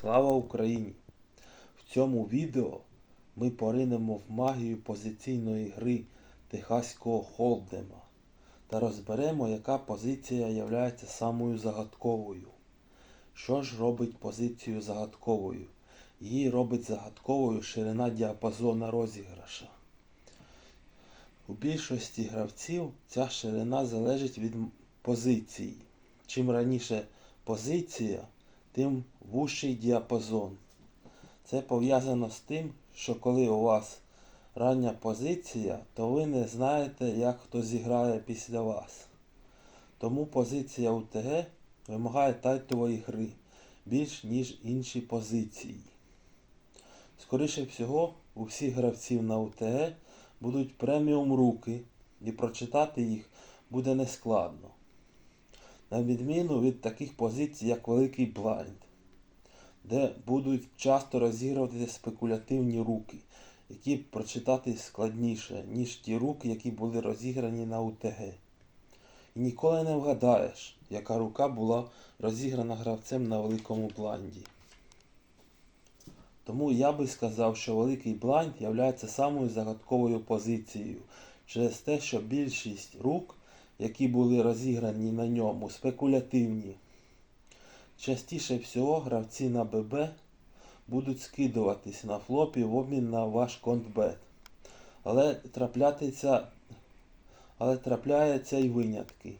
Слава Україні! В цьому відео ми поринемо в магію позиційної гри Техаського Холдема та розберемо, яка позиція є самою загадковою. Що ж робить позицію загадковою? Її робить загадковою ширина діапазона розіграша. У більшості гравців ця ширина залежить від позиції. Чим раніше позиція, тим вужчий діапазон. Це пов'язано з тим, що коли у вас рання позиція, то ви не знаєте, як хто зіграє після вас. Тому позиція УТГ вимагає тайтової гри більш ніж інші позиції. Скоріше всього, у всіх гравців на УТГ будуть преміум руки, і прочитати їх буде нескладно. На відміну від таких позицій, як Великий Блайнд, де будуть часто розігруватися спекулятивні руки, які прочитати складніше, ніж ті руки, які були розіграні на УТГ. І ніколи не вгадаєш, яка рука була розіграна гравцем на великому блайнді. Тому я би сказав, що великий блайнд є самою загадковою позицією через те, що більшість рук, які були розіграні на ньому, спекулятивні. Частіше всього гравці на ББ будуть скидуватись на флопі в обмін на ваш контбет. Але трапляється, але трапляються і винятки.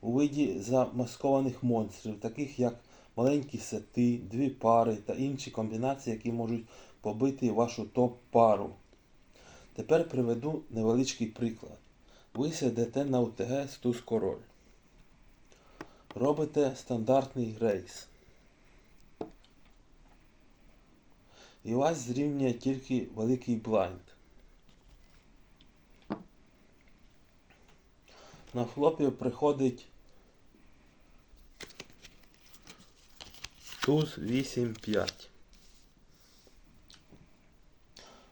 У виді замаскованих монстрів, таких як маленькі сети, дві пари та інші комбінації, які можуть побити вашу топ-пару. Тепер приведу невеличкий приклад. Ви сидите на УТГ з туз король. Робите стандартний рейс. І вас зрівнює тільки великий блайнд. На флопі приходить туз 8-5.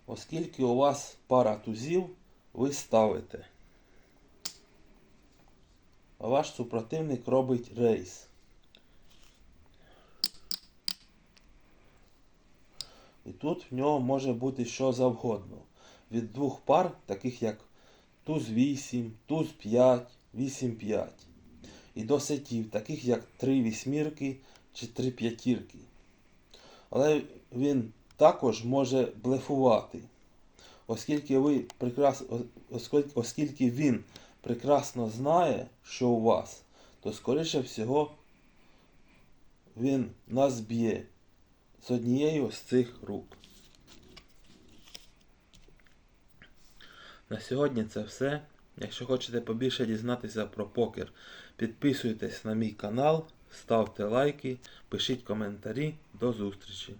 Оскільки у вас пара тузів, ви ставите. Ваш супротивник робить рейс. І тут в нього може бути що завгодно. Від двох пар, таких як туз 8, туз 5, 8 5. І до сетів, таких як 3 вісьмірки чи 3 п'ятірки. Але він також може блефувати. Оскільки ви оскільки- оскільки він прекрасно знає, що у вас, то скоріше всього він нас б'є з однією з цих рук. На сьогодні це все. Якщо хочете побільше дізнатися про покер, підписуйтесь на мій канал, ставте лайки, пишіть коментарі. До зустрічі!